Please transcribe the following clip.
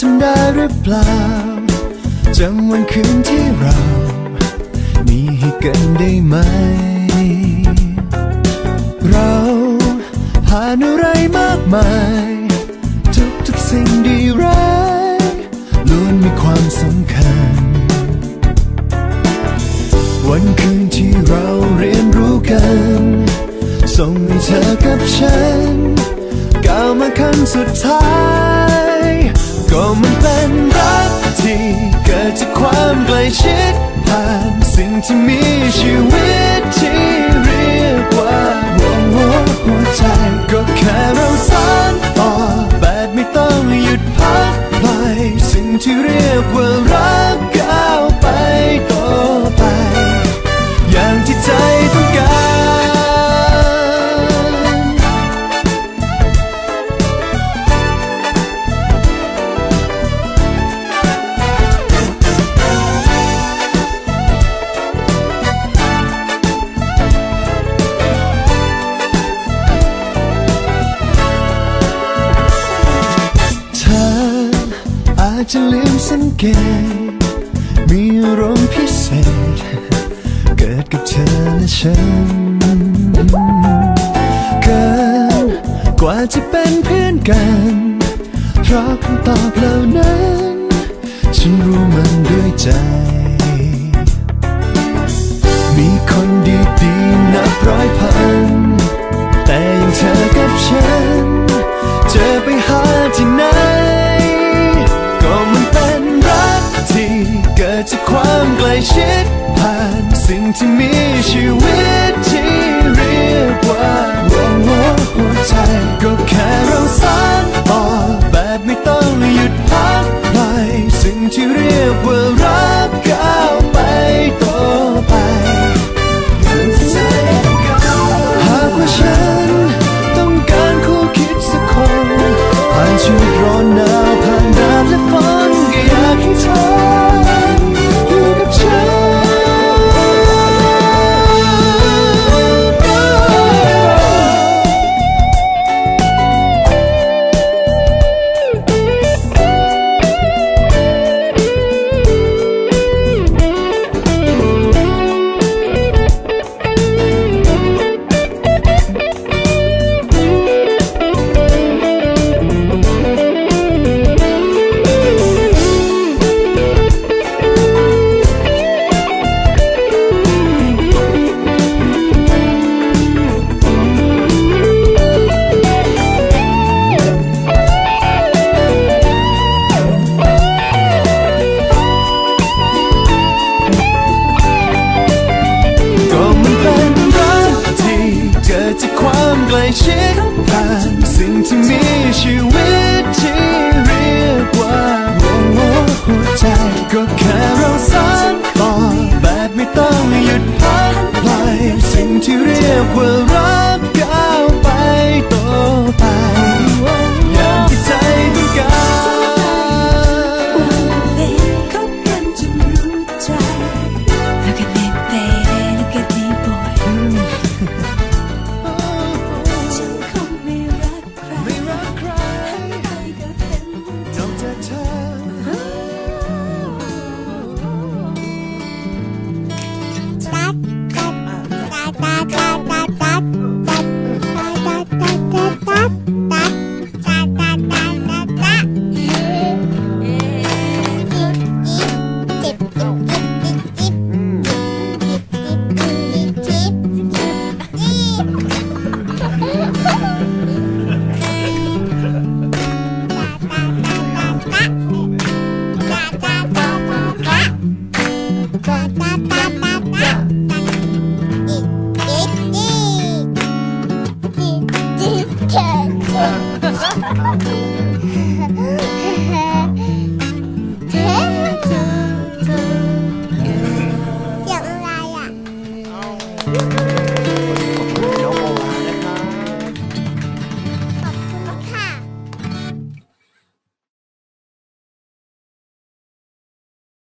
ทำได้หรือเปล่าจำวันคืนที่เรา มีให้กันได้ไหม เราผ่านอะไรมากมาย ทุกทุกๆสิ่งดีร้ายล้วนมีความสำคัญ วันคืนที่เราเรียนรู้กัน ส่งให้เธอกับฉันก้าวมาขั้นสุดท้าย ก็มันเป็นรักที่เกิดจากความใกล้ชิดผ่านสิ่งที่มีชีวิต จะลืมสังเกต มีอารมณ์พิเศษ เกิดกับเธอและฉัน เกินกว่าจะเป็นเพื่อนกัน เพราะคำตอบเหล่านั้น ฉันรู้มันด้วยใจ มีคนดีๆนับร้อยพัน แต่ย่างเธอกับฉัน ชิดผ่านสิ่งที่มีชีวิตที่เรียกว่าหัวหัวหัวใจก็แค่เราสอง มใกล้ชิดผ่านสิ่งที่มีชีวิตที่เรียกว่าหัวหัวหัวใจก็แค่เราสอง Ha!